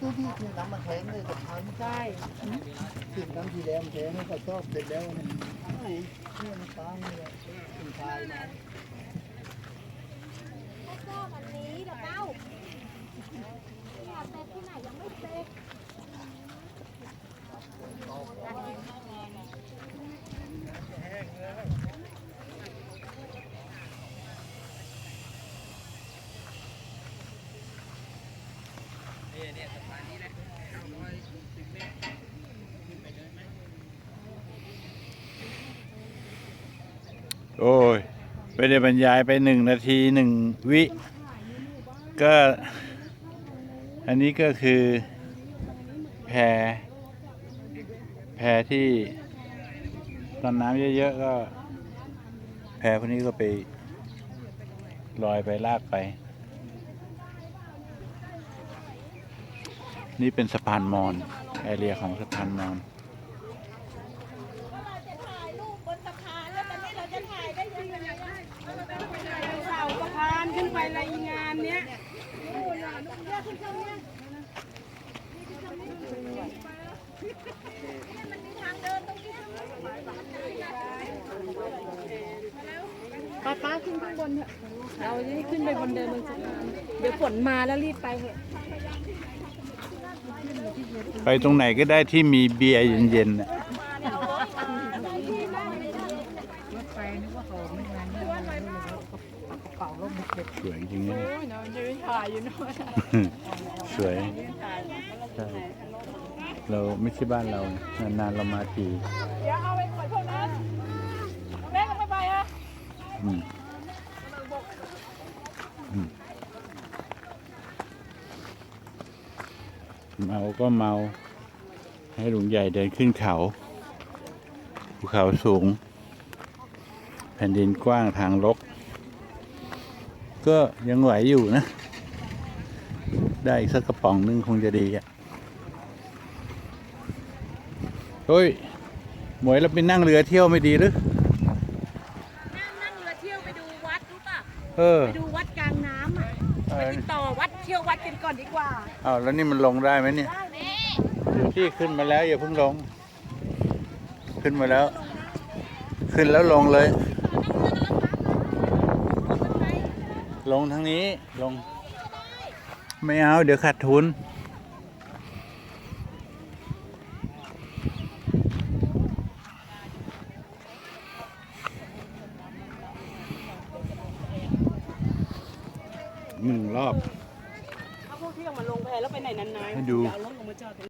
ตู้ที่คือน้ำมันแข็งเลยกับพันใช่ติดน้ำทีแล้วมันแข็งแล้วก็ชอบเสร็จแล้วนี่ยเนี่ยมันตามเลยคุณชายนะ ชอบอันนี้เหรอเป้าอยากเซ็ตที่ไหนยังไม่เซ็ต โอ้ย ไม่ได้บรรยายไปหนึ่งนาทีหนึ่งวิ ก็ อันนี้ก็คือแพแพที่ตอนน้ำเยอะๆก็ แพพวกนี้ก็ไปลอยไปลากไป นี่เป็นสะพานมอนแอเรียของสะพานมอนเราจะถ่ายรูปบนสะพานแล้วตอนนี้เราจะถ่ายได้ยังไงอะเสาสะพานขึ้นไปรายงานเนี้ยมันมีทางเดินตรงนี้ป้าป้าขึ้นข้างบนเถอะ เราจะได้ขึ้นไปบนเดินบนสะพาน เดี๋ยวฝนมาแล้วรีบไปเถอะ ไปตรงไหนก็ได้ที่มีเบียร์เย็นๆน่ะสวยจริงๆนะโอ้ยเนาะยืนถ่ายอยู่โน่นสวยใช่เราไม่ใช่บ้านเรานานๆเรามาทีเดี๋ยวเอาไปปล่อยพวกนั้นแม่ก็ไม่ไปอะ อืมอืม เมาก็เมา ให้ลุงใหญ่เดินขึ้นเขา ภูเขาสูง แผ่นดินกว้างทางรกก็ยังไหวอยู่นะ ได้อีกสักกระป๋องนึงคงจะดีอะเฮ้ย หมวยเราไปนั่งเรือเที่ยวไม่ดีหรือ นั่งนั่งเรือเที่ยวไปดูวัดรู้ป่ะ เออ ไปดูวัดกลางน้ำอะ ไปกินต่อวัดเที่ยววัดกันก่อนดีกว่าอ้าวแล้วนี่มันลงได้ไหมเนี่ยพี่ขึ้นมาแล้วอย่าเพิ่งลง ขึ้นมาแล้ว ขึ้นแล้วลงเลย ลงทางนี้ลง ไม่เอาเดี๋ยวขาดทุน หนึ่งรอบ เอาพวกเที่ยวมาลงแพแล้วไปไหนนานๆให้ดูอย่าเอารถลงมาจอด